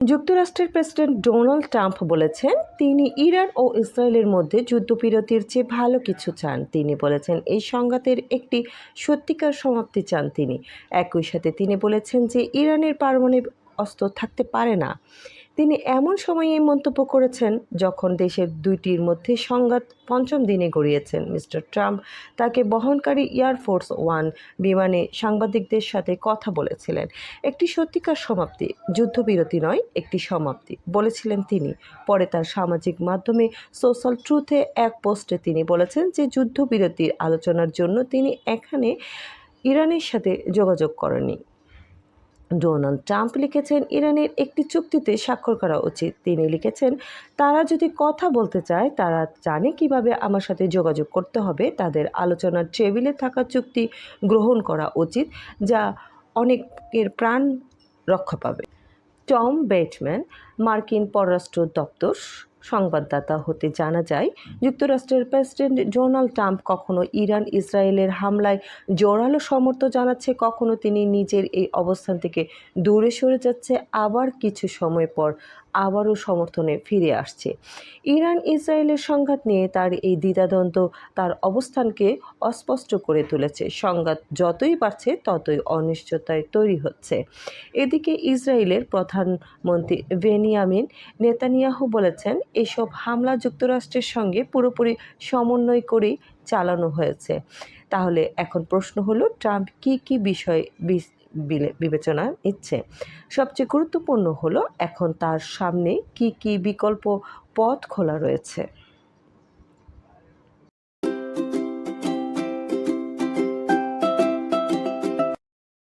যুক্তরাষ্ট্রের president Donald Trump বলেছেন, তিনি ইরান ও ইসরায়েলের মধ্যে যুদ্ধবিরতির চেয়ে ভালো কিছু চান। তিনি বলেছেন, এই সংঘাতের একটি সত্যিকার সমাপ্তি চান তিনি। একই সাথে তিনি বলেছেন যে ইরানের পারমাণবিক অস্ত্র থাকতে পারে না। তিনি এমন সময়ে এই মন্তব্য করেছেন যখন দেশের দুইটির মধ্যে সংঘাত পঞ্চম দিনে গড়িয়েছেন মিস্টার ট্রাম্প। তাকে বহনকারী এয়ারফোর্স ওয়ান বিমানে সাংবাদিকদের সাথে কথা বলেছিলেন। একটি সত্যিকার সমাপ্তি, যুদ্ধবিরতি নয়, একটি সমাপ্তি, বলেছিলেন তিনি। পরে তার সামাজিক মাধ্যমে সোশ্যাল ট্রুথে এক পোস্টে তিনি বলেছেন যে যুদ্ধবিরতির আলোচনার জন্য তিনি এখানে ইরানের সাথে যোগাযোগ করেনি ডোনাল্ড ট্রাম্প লিখেছেন, ইরানের একটি চুক্তিতে স্বাক্ষর করা উচিত। তিনি লিখেছেন, তারা যদি কথা বলতে চায়, তারা জানে কীভাবে আমার সাথে যোগাযোগ করতে হবে। তাদের আলোচনার টেবিলে থাকা চুক্তি গ্রহণ করা উচিত, যা অনেকের প্রাণ রক্ষা পাবে। টম বেটম্যান, মার্কিন পররাষ্ট্র দপ্তর সংবাদদাতা হতে জানা যায়, যুক্তরাষ্ট্রের প্রেসিডেন্ট ডোনাল্ড ট্রাম্প কখনো ইরান ইসরায়েলের হামলায় জোরালো সমর্থন জানাচ্ছে, কখনো তিনি নিজের এই অবস্থান থেকে দূরে সরে যাচ্ছে, আবার কিছু সময় পর আবারও সমর্থনে ফিরে আসছে। ইরান ইসরায়েলের সংঘাত নিয়ে তার এই দ্বিধাদ্বন্দ্ব তার অবস্থানকে অস্পষ্ট করে তুলেছে, সংঘাত যতই বাড়ছে ততই অনিশ্চয়তায় তৈরি হচ্ছে। এদিকে ইসরায়েলের প্রধানমন্ত্রী বেনিয়ামিন নেতানিয়াহু বলেছেন এসব হামলা যুক্তরাষ্ট্রের সঙ্গে পুরোপুরি সমন্বয় করেই চালানো হয়েছে। তাহলে এখন প্রশ্ন হলো, ট্রাম্প কি কি বিষয় বিবেচনা নিচ্ছে? সবচেয়ে গুরুত্বপূর্ণ হলো, এখন তার সামনে কি কি বিকল্প পথ খোলা রয়েছে?